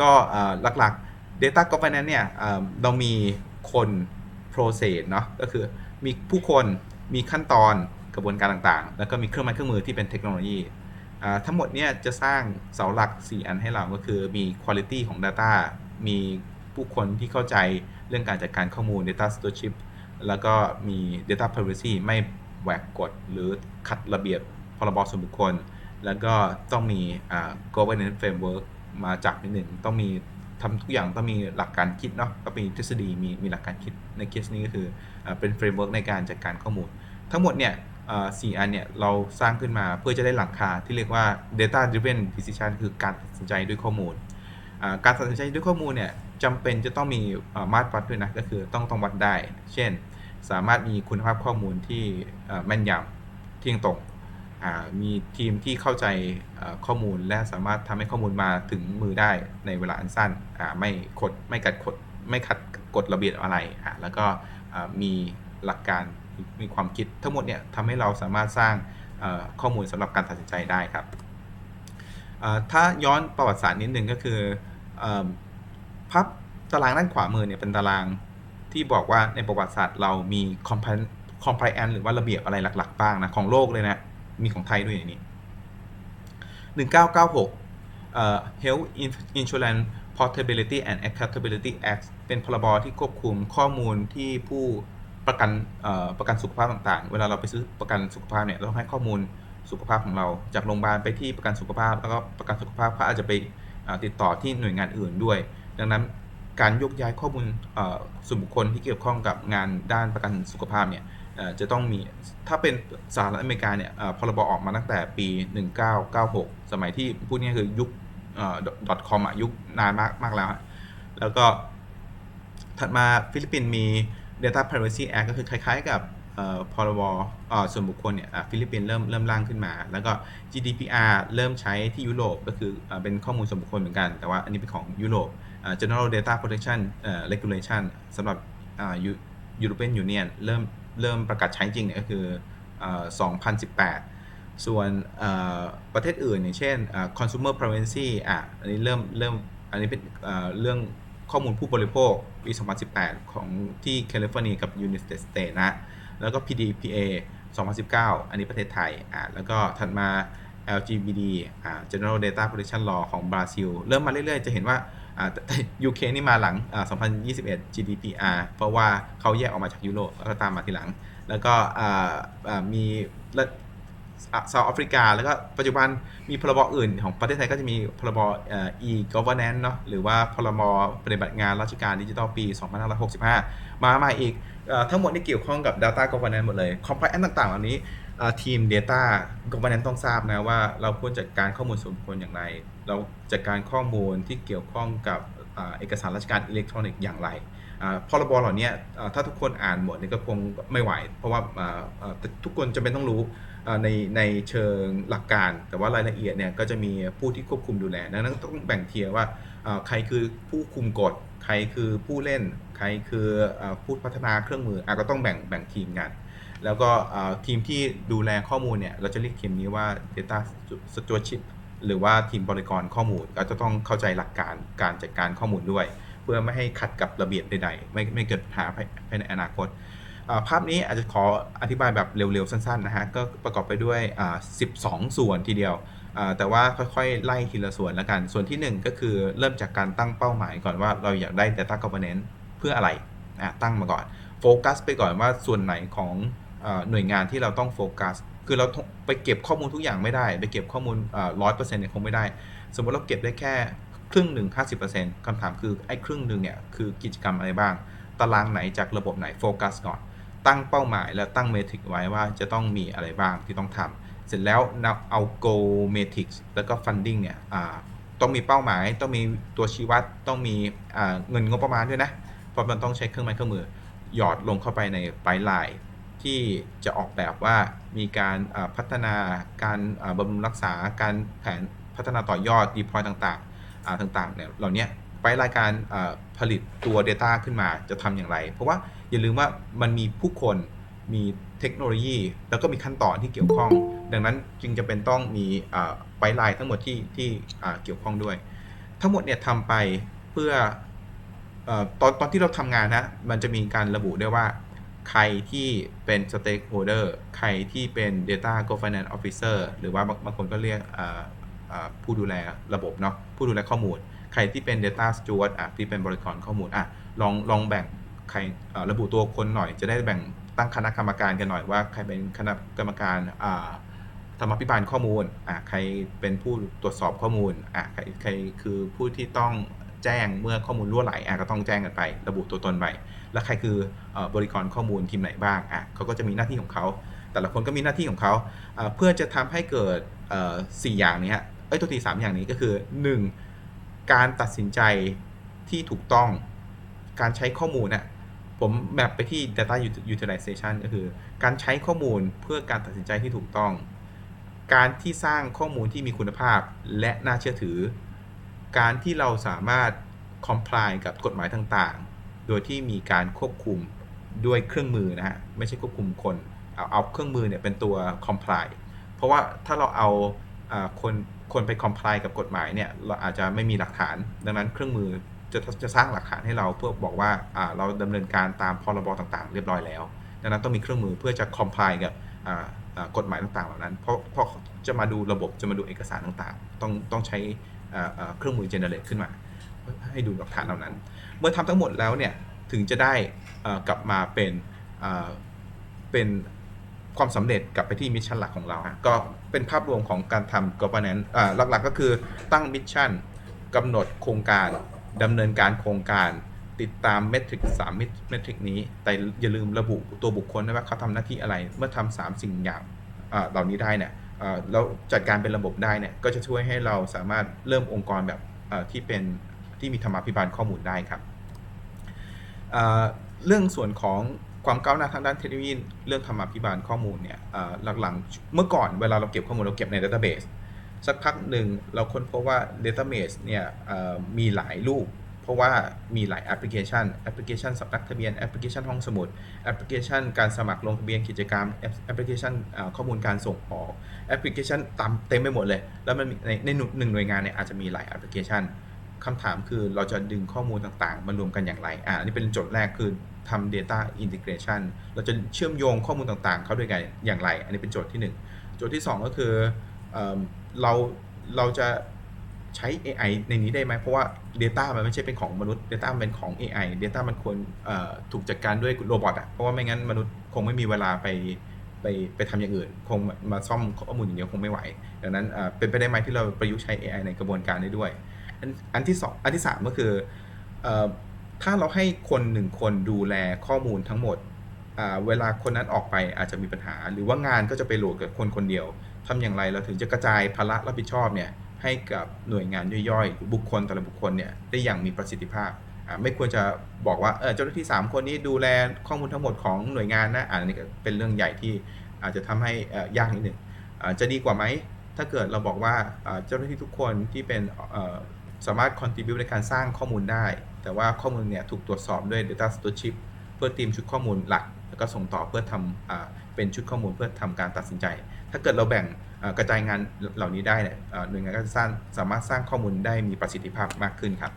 ก็หลักๆ Data Governance เนี่ยเรามีคน process เนาะก็คือมีผู้คนมีขั้นตอนกระบวนการต่างๆ แล้วก็มีเครื่องไม้เครื่องมือที่เป็นเทคโนโลยีทั้งหมดเนี่ยจะสร้างเสาหลัก 4 อันให้เราก็คือมี quality ของ Data มีผู้คนที่เข้าใจเรื่องการจัดการข้อมูล Data Stewardship แล้วก็มี Data Privacy ไม่แหวกกฎหรือขัดระเบียบพรบส่วนบุคคล แล้วก็ต้องมี governance framework มาจากนิดหนึ่งต้องมีทำทุกอย่างต้องมีหลักการคิดเนาะก็มีทฤษฎีมีมีหลักการคิดในเคสนี้ก็คืออเป็น framework ในการจัดการข้อมูล ทั้งหมดเนี่ยสี่อันเนี่ยเราสร้างขึ้นมาเพื่อจะได้หลักคาที่เรียกว่า data driven decision คือการตัดสินใจด้วยข้อมูล การตัดสินใจด้วยข้อมูลเนี่ยจำเป็นจะต้องมีมาตรวัดด้วยนะก็คือต้องต้องวัดได้ เช่น สามารถมีคุณภาพข้อมูลที่แม่นยำเที่ยงตรง มีทีมที่เข้าใจข้อมูลและสามารถทำให้ข้อมูลมาถึงมือได้ในเวลาอันสั้นไม่ขดไม่กัดขดไม่ขัดกฎระเบียบอะไร แล้วก็มีหลักการมีความคิดทั้งหมดเนี่ยทำให้เราสามารถสร้างข้อมูลสำหรับการตัดสินใจได้ครับ ถ้าย้อนประวัติศาสตร์นิดนึงก็คืออพับตารางด้านขวามือเนี่ยเป็นตารางที่บอกว่าในประวัติศาสตร์เรามี compliance compliance หรือว่าระเบียบอะไรหลัก ๆ บ้างนะของโลกเลยนะ มีของไทยด้วยอย่างนี้ 1996เอ่อ Health Insurance Portability and Accountability Act เป็นพรบที่ควบคุมข้อมูลที่ผู้ประกันประกันสุขภาพต่างๆ เวลาเราไปซื้อประกันสุขภาพเนี่ยเราต้องให้ข้อมูลสุขภาพของเราจากโรงพยาบาลไปที่ประกันสุขภาพ แล้วก็ประกันสุขภาพเขาอาจจะไปติดต่อที่หน่วยงานอื่นด้วย ดังนั้นการยกย้ายข้อมูลส่วนบุคคลที่เกี่ยวข้องกับงานด้านประกันสุขภาพเนี่ย จะต้องมีถ้าเป็นสหรัฐอเมริกาเนี่ยพรบออกมาตั้งแต่ปี 1996 สมัยที่พูดง่ายคือยุคเอ่อ .com อะยุคนานมากมากแล้ว แล้วก็ถัดมาฟิลิปปินส์มี Data Privacy Act ก็คือคล้าย ๆ กับพรบส่วนบุคคลเนี่ยฟิลิปปินส์เริ่มเริ่มร่างขึ้นมา แล้วก็ GDPR เริ่มใช้ที่ยุโรปก็คือเอ่อเป็นข้อมูลส่วนบุคคลเหมือนกัน แต่ว่าอันนี้เป็นของยุโรป General Data Protection Regulation สำหรับ European Union เริ่ม เริ่มประกาศใช้จริงเนี่ยก็คือ 2018 ส่วนประเทศอื่นอย่างเช่น consumer privacy อะอันนี้เริ่มเริ่มอันนี้เป็นเอ่อเรื่องข้อมูลผู้บริโภคปี 2018 ของที่แคลิฟอร์เนียกับ United States นะ แล้วก็ PDPA 2019 อันนี้ประเทศไทยอะแล้วก็ถัดมา LGBT อ่า General Data Protection Law ของบราซิล เริ่มมาเรื่อยๆ จะเห็นว่าอ่าแต่ UK นี่มาหลังอ่า2021 GDPR เพราะว่าเขาแยกออกมาจากยุโรปแล้วก็ตามมาทีหลัง แล้วก็อ่าอ่ามีเซาท์แอฟริกา แล้วก็ปัจจุบันมีพรบอื่นของประเทศไทยก็จะมีพรบอ่อ e-governance เนาะหรือว่าพรบปฏิบัติงานราชการดิจิทัลปี 2565 มาใหม่อีกเอ่อทั้งหมดที่เกี่ยวข้องกับ Data Governance หมดเลย Compliance ต่างๆ เหล่านี้ ทีม Data Governance ต้องทราบนะว่าเราควรจัดการข้อมูลส่วนบุคคลอย่างไร เราจัดการข้อมูลที่เกี่ยวข้องกับอเอกสารราชการอิเล็กทรอนิกส์อย่างไรพรบเหล่านี้ถ้าทุกคนอ่านหมดนี่ก็คงไม่ไหว เพราะว่าทุกคนจะเป็นต้องรู้ในในเชิงหลักการ แต่ว่ารายละเอียดเนี่ยก็จะมีผู้ที่ควบคุมดูแลดังนั้นต้องแบ่งเทียว่าใครคือผู้คุมกฎ ใครคือผู้เล่น ใครคือผู้พัฒนาเครื่องมืออก็ต้องแบ่งแบ่งทีมกัน แล้วก็ทีมที่ดูแลข้อมูลเนี่ยเราจะเรียกทีมนี้ว่า Data Stewardship หรือว่าทีมบริกรข้อมูลก็จะต้องเข้าใจหลักการการจัดการข้อมูลด้วย เพื่อไม่ให้ขัดกับระเบียบใดๆ ไม่ไม่เกิดปัญหาภายในอนาคต ภาพนี้อาจจะขออธิบายแบบเร็วๆ สั้นๆนะฮะ ก็ประกอบไปด้วย 12 ส่วนทีเดียว แต่ว่าค่อยๆ ไล่ทีละส่วนแล้วกัน ส่วนที่ 1 ก็คือเริ่มจากการตั้งเป้าหมายก่อนว่าเราอยากได้ Data Governance เพื่ออะไระตั้งมาก่อนโฟกัสไปก่อนว่าส่วนไหนของ หน่วยงานที่เราต้องโฟกัส คือเราไปเก็บข้อมูลทุกอย่างไม่ได้ ไปเก็บข้อมูลร้อยเปอร์เซ็นต์เนี่ยคงไม่ได้ สมมติเราเก็บได้แค่ครึ่งหนึ่งห้าสิบเปอร์เซ็นต์คำถามคือไอ้ครึ่งหนึ่งเนี่ยคือกิจกรรมอะไรบ้าง ตารางไหนจากระบบไหนโฟกัสก่อน ตั้งเป้าหมายและตั้งเมทริกไว้ว่าจะต้องมีอะไรบ้างที่ต้องทำเสร็จแล้วนำเอา goal matrix แล้วก็ funding เนี่ยต้องมีเป้าหมาย ต้องมีตัวชี้วัด ต้องมีเงินงบประมาณด้วยนะ เพราะมันต้องใช้เครื่องไม้เครื่องมือ หยอดลงเข้าไปในปลายลาย ที่จะออกแบบว่ามีการพัฒนาการบำรุงรักษาการแผนพัฒนาต่อยอด deploy ต่างๆอ่าต่างๆเนี่ยเหล่านี้ไปรายการผลิตตัว Data ขึ้นมาจะทำอย่างไร เพราะว่าอย่าลืมว่ามันมีผู้คนมีเทคโนโลยี แล้วก็มีขั้นตอนที่เกี่ยวข้อง ดังนั้นจึงจะเป็นต้องมีไปลายทั้งหมดที่ที่เกี่ยวข้องด้วย ทั้งหมดเนี่ยทำไปเพื่ออตอนตอนที่เราทำงานนะมันจะมีการระบุได้ว่า ใครที่เป็น stakeholder ใครที่เป็น data governance officer หรือว่าบางคนก็เรียกผู้ดูแลระบบเนาะผู้ดูแลข้อมูล ใครที่เป็น data steward อะที่เป็นบริกรข้อมูลอะลองลองแบ่งใครระบุตัวคนหน่อย จะได้แบ่งตั้งคณะกรรมการกันหน่อยว่าใครเป็นคณะกรรมการอ่าธรรมาภิบาลข้อมูลอะใครเป็นผู้ตรวจสอบข้อมูลอะใครใครคือผู้ที่ต้อง แจ้งเมื่อข้อมูลรั่วไหลอะก็ต้องแจ้งกันไป ระบุตัวตนไปแล้วใครคือบริกรข้อมูลทีมไหนบ้างอะเขาก็จะมีหน้าที่ของเขาแต่ละคนก็มีหน้าที่ของเขาเพื่อจะทำให้เกิดสี่อย่างนี้เอ้ยตัวทีสามอย่างนี้ก็คือ 1. การตัดสินใจที่ถูกต้องการใช้ข้อมูลน่ะผมแมปไปที่ data utilization ก็คือ การใช้ข้อมูลเพื่อการตัดสินใจที่ถูกต้อง การที่สร้างข้อมูลที่มีคุณภาพและน่าเชื่อถือ การที่เราสามารถ comply กับกฎหมายต่างๆ โดยที่มีการควบคุมด้วยเครื่องมือนะฮะ ไม่ใช่ควบคุมคน เอาเอาเครื่องมือเนี่ยเป็นตัว comply เพราะว่าถ้าเราเอาคนคนไป comply กับกฎหมายเนี่ยเราอาจจะไม่มีหลักฐาน ดังนั้นเครื่องมือจะจะสร้างหลักฐานให้เราเพื่อบอกว่าเราดำเนินการตามพรบต่างๆ เรียบร้อยแล้ว ดังนั้นต้องมีเครื่องมือเพื่อจะ comply กับกฎหมายต่างๆ เหล่านั้น เพราะเพราะจะมาดูระบบจะมาดูเอกสารต่างๆ ต้องต้องใช้ เครื่องมือ generate ขึ้นมา ให้ดูหลักฐานเหล่านั้น เมื่อทำทั้งหมดแล้วเนี่ยถึงจะได้กลับมาเป็นเป็นความสำเร็จกลับไปที่มิชชั่นหลักของเรา ก็เป็นภาพรวมของการทำ governance หลักๆ ก็คือตั้งมิชชั่นกำหนดโครงการดำเนินการโครงการติดตามเมทริกสามเมทริกนี้ แต่อย่าลืมระบุตัวบุคคลด้วยว่าเขาทำหน้าที่อะไร เมื่อทำสามสิ่งอย่างเหล่านี้ได้เนี่ย อ่าแล้วจัดการเป็นระบบได้เนี่ยก็จะช่วยให้เราสามารถเริ่มองค์กรแบบที่เป็นที่มีธรรมาภิบาลข้อมูลได้ครับเรื่องส่วนของความก้าวหน้าทางด้านเทคโนโลยีเรื่องธรรมาภิบาลข้อมูลเนี่ยหลังๆ เมื่อก่อนเวลาเราเก็บข้อมูลเราเก็บใน Database สักพักหนึ่งเราค้นพบว่า Database เบสเนี่ยมีหลายรูป เพราะว่ามีหลายแอปพลิเคชัน แอปพลิเคชันสำนักทะเบียน แอปพลิเคชันห้องสมุด แอปพลิเคชันการสมัครลงทะเบียนกิจกรรม แอปพลิเคชันข้อมูลการส่งออก แอปพลิเคชันตามเต็มไปหมดเลย แล้วมันในในหนึ่งหน่วยงานเนี่ยอาจจะมีหลายแอปพลิเคชันคำถามคือเราจะดึงข้อมูลต่างๆ มารวมกันอย่างไร อ่าอันนี้เป็นโจทย์แรกคือทำ data integration เราจะเชื่อมโยงข้อมูลต่างๆ เข้าด้วยกันอย่างไร อันนี้เป็นโจทย์ที่ 1 โจทย์ที่ 2 ก็คือเอเราเราจะ ใช้ AI ในนี้ได้ไหมเพราะว่า Data มันไม่ใช่เป็นของมนุษย์ Data มันเป็นของ AI Data มันควรถูกจัดการด้วยโรบอทอะเพราะว่าไม่งั้นมนุษย์คงไม่มีเวลาไปไปไปทำอย่างอื่น คงมาซ่อมข้อมูลอย่างเดียวคงไม่ไหว ดังนั้นเป็นไปได้ไหมที่เราประยุกต์ใช้ AI ในกระบวนการได้ด้วย อันที่สองอันที่สามก็คืออถ้าเราให้คนหนึ่งคนดูแลข้อมูลทั้งหมดเวลาคนนั้นออกไปอาจจะมีปัญหา หรือว่างานก็จะไปโหลดกับคนคนเดียวทำอย่างไรเราถึงจะกระจายภาระรับผิดชอบเนี่ย ให้กับหน่วยงานย่อยๆ บุคคลแต่ละบุคคลเนี่ยได้อย่างมีประสิทธิภาพ ไม่ควรจะบอกว่าเออเจ้าหน้าที่ 3 คนนี้ดูแลข้อมูลทั้งหมดของหน่วยงานนะอันนี้เป็นเรื่องใหญ่ที่อาจจะทำให้ยากนิดหนึ่งจะดีกว่าไหม ถ้าเกิดเราบอกว่าเจ้าหน้าที่ทุกคนที่เป็นสามารถ contribu ในการสร้างข้อมูลได้ แต่ว่าข้อมูลเนี่ยถูกตรวจสอบด้วย data stewardship เพื่อตีมชุดข้อมูลหลัก แล้วก็ส่งต่อเพื่อทำอเป็นชุดข้อมูลเพื่อทำการตัดสินใจ ถ้าเกิดเราแบ่ง กระจายงานเหล่านี้ได้เนี่ยหน่วยงานก็สร้างสามารถสร้างข้อมูลได้มีประสิทธิภาพมากขึ้นครับ